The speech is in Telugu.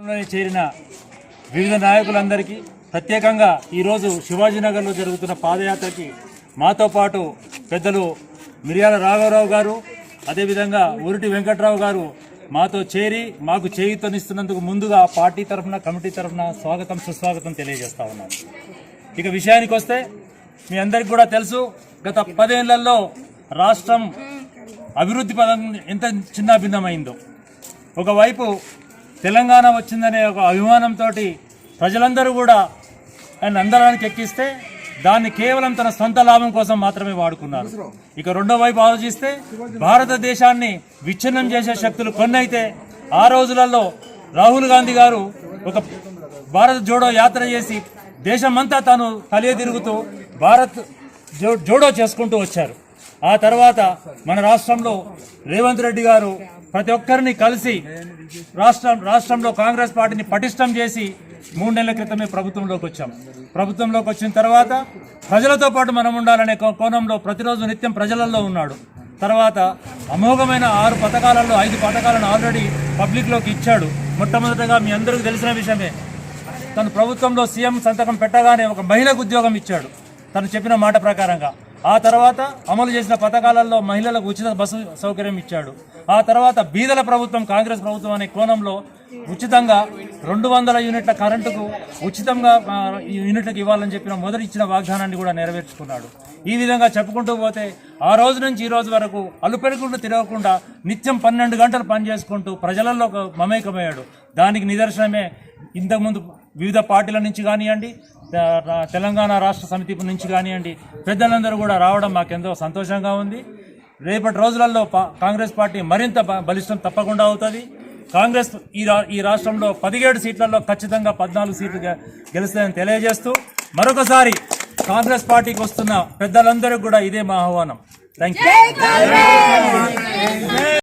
చేరిన వివిధ నాయకులందరికీ ప్రత్యేకంగా ఈరోజు శివాజీనగర్లో జరుగుతున్న పాదయాత్రకి మాతో పాటు పెద్దలు మిర్యాల రాఘవరావు గారు అదేవిధంగా ఉరిటి వెంకట్రావు గారు మాతో చేరి మాకు చేయుతనిస్తున్నందుకు ముందుగా పార్టీ తరఫున కమిటీ తరఫున స్వాగతం సుస్వాగతం తెలియజేస్తా ఉన్నాను ఇక విషయానికి వస్తే మీ అందరికి కూడా తెలుసు గత పదేళ్ళలో రాష్ట్రం అభివృద్ధి పదం ఎంత చిన్నాభిన్నమైందో ఒకవైపు తెలంగాణ వచ్చిందనే ఒక అభిమానంతో ప్రజలందరూ కూడా ఆయన అందరానికి ఎక్కిస్తే దాన్ని కేవలం తన సొంత లాభం కోసం మాత్రమే వాడుకున్నారు. ఇక రెండో వైపు ఆలోచిస్తే భారతదేశాన్ని విచ్ఛిన్నం చేసే శక్తులు కొన్నైతే ఆ రోజులలో రాహుల్ గాంధీ గారు ఒక భారత్ జోడో యాత్ర చేసి దేశమంతా తాను తలే తిరుగుతూ భారత్ జో- జోడో చేసుకుంటూ వచ్చారు. ఆ తర్వాత మన రాష్ట్రంలో రేవంత్ రెడ్డి గారు ప్రతి ఒక్కరిని కలిసి రాష్ట్రం రాష్ట్రంలో కాంగ్రెస్ పార్టీని పటిష్టం చేసి మూడు నెలల క్రితమే ప్రభుత్వంలోకి వచ్చాం. ప్రభుత్వంలోకి వచ్చిన తర్వాత ప్రజలతో పాటు మనం ఉండాలనే కో- కోణంలో ప్రతిరోజు నిత్యం ప్రజలలో ఉన్నాడు. తర్వాత అమోఘమైన ఆరు పథకాలలో ఐదు పథకాలను ఆల్రెడీ పబ్లిక్లోకి ఇచ్చాడు. మొట్టమొదటగా మీ అందరికీ తెలిసిన విషయమే. తను ప్రభుత్వంలో సీఎం సంతకం పెట్టగానే ఒక మహిళకు ఉద్యోగం ఇచ్చాడు. తను చెప్పిన మాట ప్రకారంగా. ఆ తర్వాత అమలు చేసిన పథకాలలో మహిళలకు ఉచిత బస్సు సౌకర్యం ఇచ్చాడు. ఆ తర్వాత బీదల ప్రభుత్వం కాంగ్రెస్ ప్రభుత్వం అనే కోణంలో ఉచితంగా రెండు వందల యూనిట్ల కరెంటుకు ఉచితంగా ఈ యూనిట్లకు ఇవ్వాలని చెప్పిన మొదటి ఇచ్చిన వాగ్దానాన్ని కూడా నెరవేర్చుకున్నాడు. ఈ విధంగా చెప్పుకుంటూ పోతే ఆ రోజు నుంచి ఈ రోజు వరకు అలుపెరుకుంటూ తిరగకుండా నిత్యం పన్నెండు గంటలు పనిచేసుకుంటూ ప్రజలలో ఒక మమేకమయ్యాడు. దానికి నిదర్శనమే ఇంతకుముందు వివిధ పార్టీల నుంచి కానివ్వండి రా- తెలంగాణ రాష్ట్ర సమితి నుంచి కానివ్వండి పెద్దలందరూ కూడా రావడం మాకెంతో సంతోషంగా ఉంది. రేపటి రోజులలో పా- కాంగ్రెస్ పార్టీ మరింత బలిష్టం తప్పకుండా అవుతుంది. కాంగ్రెస్ ఈ రా ఈ రాష్ట్రంలో పదిహేడు సీట్లలో ఖచ్చితంగా పద్నాలుగు సీట్లు గె- గెలుస్తాయని తెలియజేస్తూ మరొకసారి కాంగ్రెస్ పార్టీకి వస్తున్న పెద్దలందరూ కూడా ఇదే మా ఆహ్వానం. Thank you